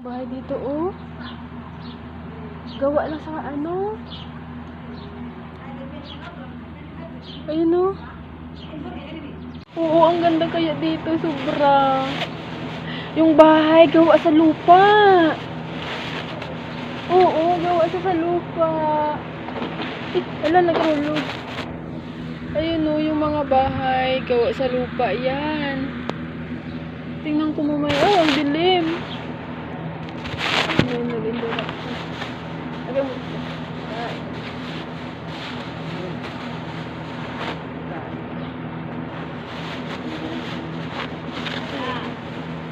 Bahay dito, oh. Gawa lang sa ano. Ayun, oh. Oo, ang ganda kaya dito, sobra. Yung bahay, gawa sa lupa. Oo, gawa siya sa lupa. Eh, ala, naghulog. Ayun, oh, yung mga bahay, gawa sa lupa. Yan. Tingnan ko mamaya. Oh, ang dilim. Ayun, nalindol ako. Aga mo. Ay.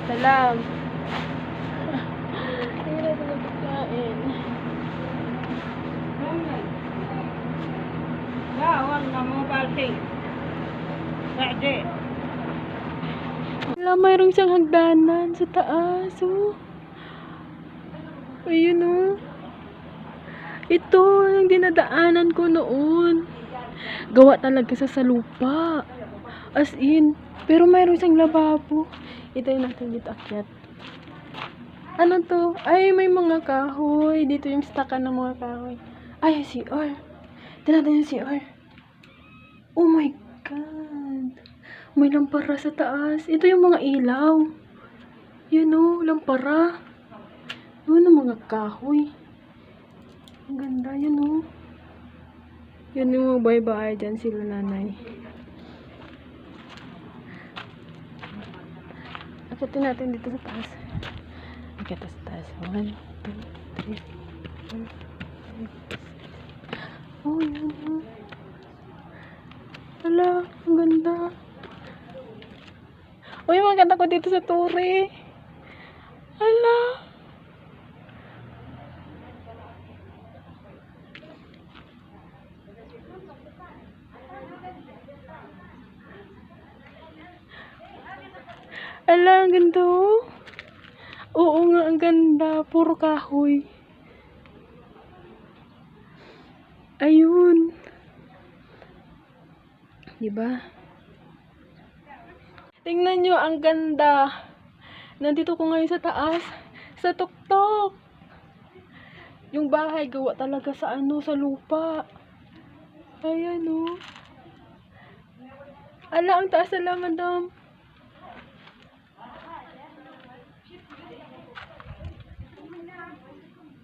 Salam. Hirap na pagkain. Bawal na mobile thing. Pwede. Wala, mayroong siyang hagdanan sa taas, oh. Ayun, oh. Ito, yung dinadaanan ko noon. Gawa talaga sa sa lupa. As in. Pero mayroong siyang lababo. Yung natin dito akyat. Ano to? Ay, may mga kahoy. Dito yung stackan ng mga kahoy. Ay, yung CR. Tignan natin yung CR. Oh my God. May lampara sa taas. Ito yung mga ilaw. Yun o, lampara. Yun ang mga kahoy. Ang ganda, yun o. Yun yung mga bye-bye dyan sila nanay. Akitin natin dito sa taas. Akit sa taas. One, two, three, four, five, six. Oh, yun o. Hala, ang ganda. Uy, maganda ko dito sa turi. Hala. Hala, ang ganda oh. Oo nga, ang ganda. Puro kahoy. Ayun. Diba? Tingnan nyo, ang ganda. Nandito ko ngayon sa taas. Sa tuktok. Yung bahay, gawa talaga sa ano, sa lupa. Ayan, oh. Ala, ang taas na madam.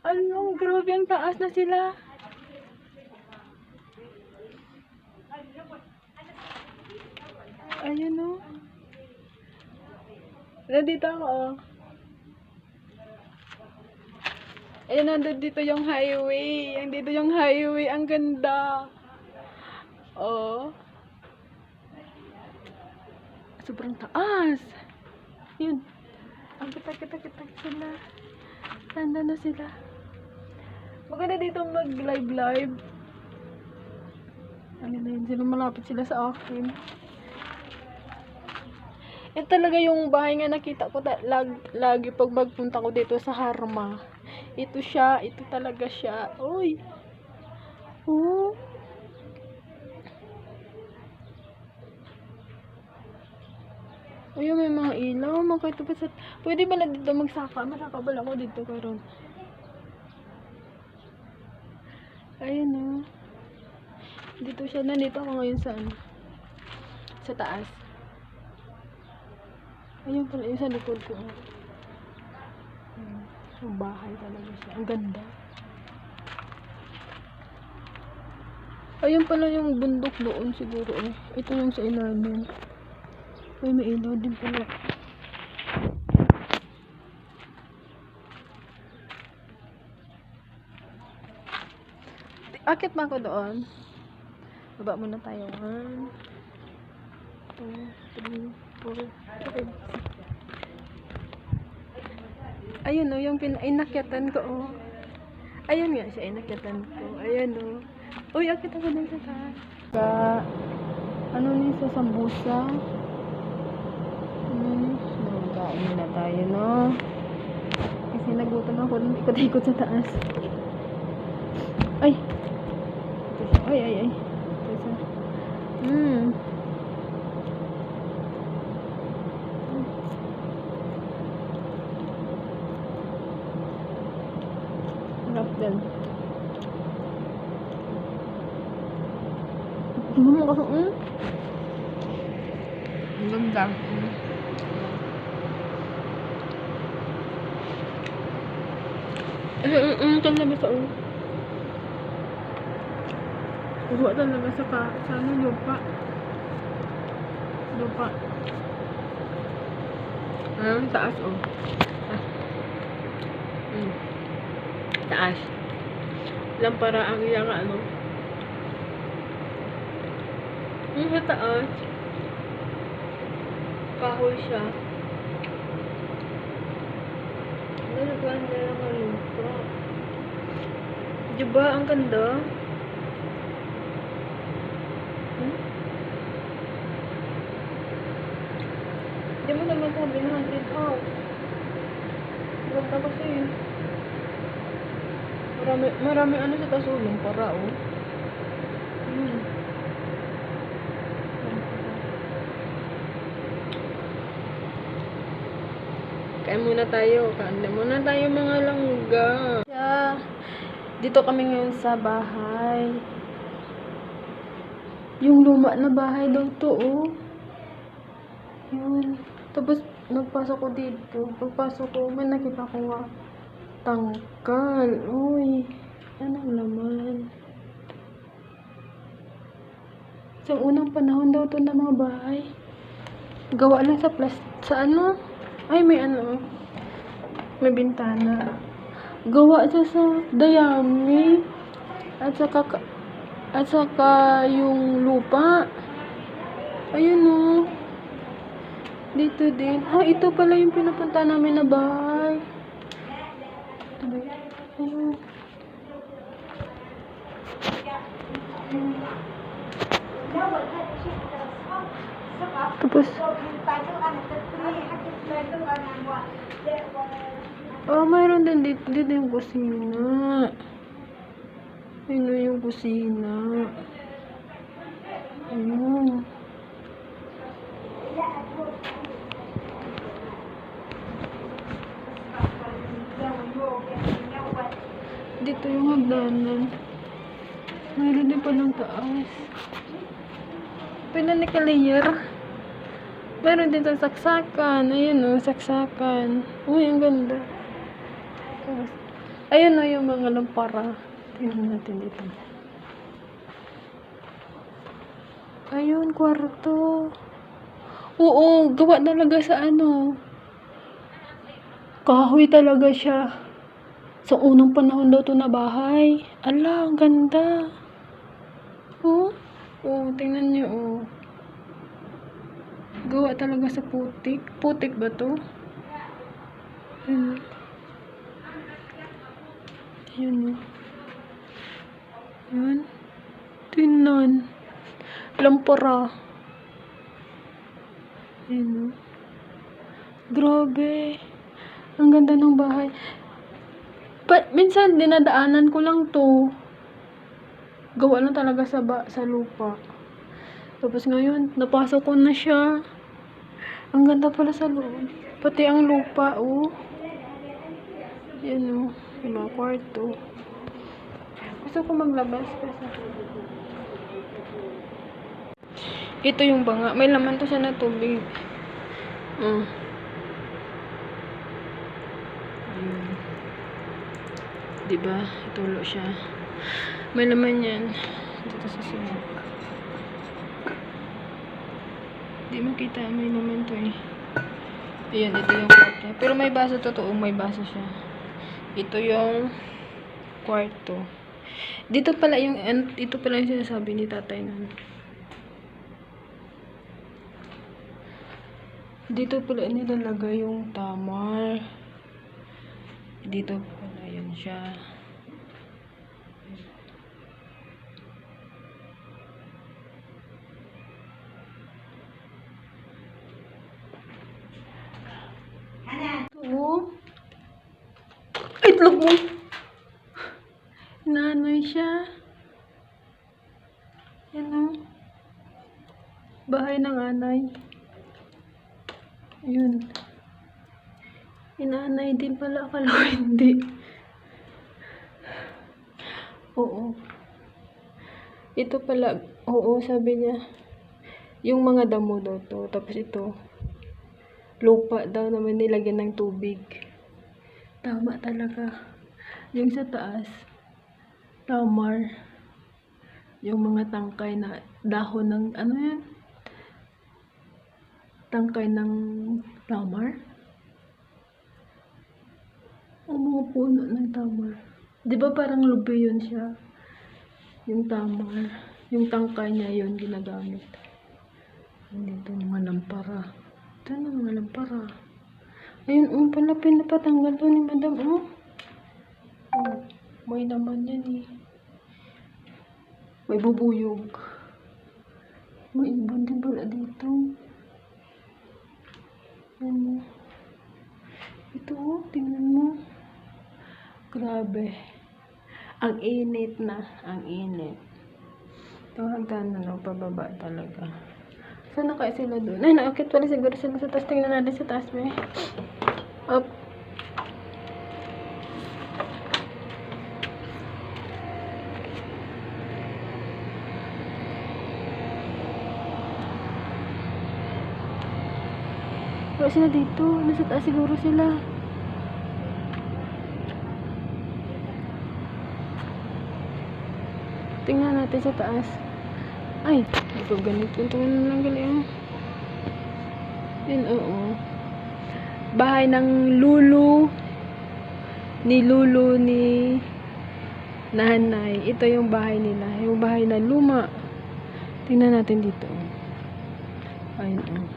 Ano, grabe ang taas na sila. Ayun o. Nandito ako oh. Ayun, nandun dito yung highway. Yung dito yung highway. Ang ganda. Oh. Sobrang taas. Yun. Ang kita-kita-kita sila. Tanda na sila. Maganda dito mag-live-live. Ano na yun, sila malapit sila sa akin. Ito talaga yung bahay nga nakita ko lag, lagi pag magpunta ko dito sa Harma. Ito siya, ito talaga siya. Uy! Oh! Ayun, may mga ilaw. Makita pa sa... Pwede ba na dito magsaka? Masaka ba ako dito karon? Ayun oh. Dito siya. Nandito ako ngayon sa ano? Sa taas. Ayun pala, yung sa likod ko. Hmm. Yung bahay talaga siya. Ang ganda. Ayun pala yung bundok doon siguro eh. Ito yung sa ilalim. Uy, may ilaw din pala. Akit ba ako doon? Baba muna tayo. 1, 2, 3, Ayun o, oh, yung pin ko. Oh. Ayun nga siya, inakyatan ko. Ayan o. Oh. Uy, akit ako din sa taas. Sa, ano ni sa sambusa? Hmm, nagkain na tayo no. Kasi nagutom ako, ikot-ikot sa taas. Ay! Ito ay ay ay. Ito siya. Hmm. Hmm, kasi, hmm. Ang ganda. Eh, eh, eh, talaga sa ulo. Uwa talaga sa ka, sa ano, lupa. Lupa. Ah, taas, oh. Ah. Hmm. Taas. Lang para ang iyang ano. Yung sa. Kahoy siya. Nalagyan nila ng lupa. Diba? Ang ganda. Hmm? Hindi mo naman sabi na haunted house. Ganda kasi. Marami, marami ano sa tasulong para oh. Hmm. Kain muna tayo. Kain muna tayo mga langga. Yeah. Dito kami ngayon sa bahay. Yung luma na bahay daw to, oh. Yun. Tapos, nagpasok ko dito. Pagpasok ko, may nakita ko nga tangkal. Uy. Anong laman? Sa unang panahon daw to na mga bahay. Gawa lang sa plas... Sa ano? Ay, may ano. May bintana. Gawa siya sa dayami. At saka, ka- at saka yung lupa. Ayun oh. Dito din. Ah, ito pala yung pinupunta namin na bahay. Ito ba yun? Ayun. Tapos, oh, mayroon din dito, dito yung kusina. Na yung kusina. Ayun. Dito yung hagdanan. Mayroon din palang taas. Pinaniklayer. Meron din sa saksakan. Ayun o, saksakan. Uy, ang ganda. Tapos, Ayun o, yung mga lampara. Tingnan natin dito. Ayun, kwarto. Oo, gawa talaga sa ano. Kahoy talaga siya. Sa unang panahon daw to na bahay. Ala, ang ganda. Oh, oh, tingnan niyo, oh. Gawa talaga sa putik. Putik ba to? Ayun. Ayun, oh. Ayun. Tingnan. Lampara. Ayun, oh. Grabe. Ang ganda ng bahay. Pa, minsan dinadaanan ko lang to. Gawa lang talaga sa ba, sa lupa. Tapos ngayon, napasok ko na siya. Ang ganda pala sa loob. Pati ang lupa, oh. Yan, oh. Yung mga kwarto. Gusto ko maglabas kasi. Ito yung banga. May laman to siya na tubig. Oh. Ayun. Diba? Tulo siya. May laman yan. Dito sa sumok. Di makita. May laman to eh. Ayan, ito yung kwarto. Pero may baso totoo. May baso siya. Ito yung kwarto. Dito pala yung, ito pala yung sinasabi ni tatay nun. Dito pala nilalagay yung tamar. Dito pala yun siya. Oo. Itlog mo. Nanoy siya. Yan o. Bahay ng anay. Ayun. Inanay din pala. Akala ko hindi. Oo. Ito pala, oo, sabi niya. Yung mga damo daw to. Tapos ito, lupa daw naman nilagyan ng tubig. Tama talaga. Yung sa taas, tamar. Yung mga tangkay na dahon ng, ano yan? Tangkay ng tamar. Ang mga puno ng tamar. Di ba parang lubi yun siya? Yung tamar. Yung tangkay niya yun ginagamit. Dito mga lampara. Ito na mga lampara. Ayun, um, pala pinapatanggal to ni madam, oh. Oh, may naman yan eh. May bubuyog. May ibon din pala dito. Ano? Ito, oh, tingnan mo. Grabe. Ang init na. Ang init. Ito hagdan na no, pababa talaga. Saan na kaya sila doon? Ay, naakit pala siguro sila sa taas. Tingnan natin sa taas, may. Wala sila dito. Nasa taas siguro sila. Tingnan natin sa taas. Ay, ito ganito. Tingnan lang ganito. Yun, oo. Bahay ng Lulu. Ni Lulu ni nanay. Ito yung bahay nila. Yung bahay na luma. Tingnan natin dito. Ayun, oh.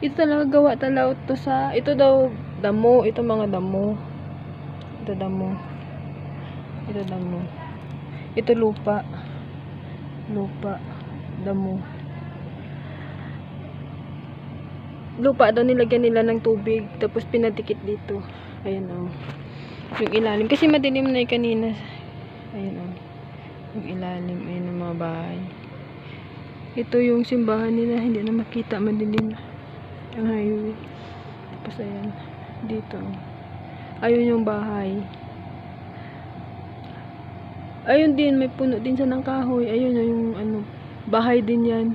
Ito talaga gawa talaga to sa, ito daw damo, ito mga damo. Ito damo. Ito damo. Ito lupa. Lupa. Damo. Lupa daw nilagyan nila ng tubig, tapos pinadikit dito. Ayan o. Yung ilalim. Kasi madilim na yung kanina. Ayan o. Yung ilalim. Ayan ang mga bahay. Ito yung simbahan nila. Hindi na makita. Madilim na Ang highway. Tapos ayan. Dito. Ayun yung bahay. Ayun din, may puno din siya ng kahoy. Ayun yung ano, bahay din yan.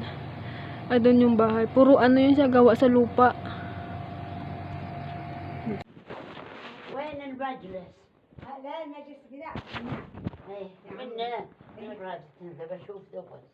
Ay, doon yung bahay. Puro ano yun siya, gawa sa lupa. وين المجلس؟ لا المجلس كذا ايه من من راسك انت بشوف دبس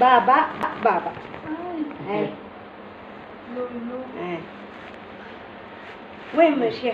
بابا بابا وين يا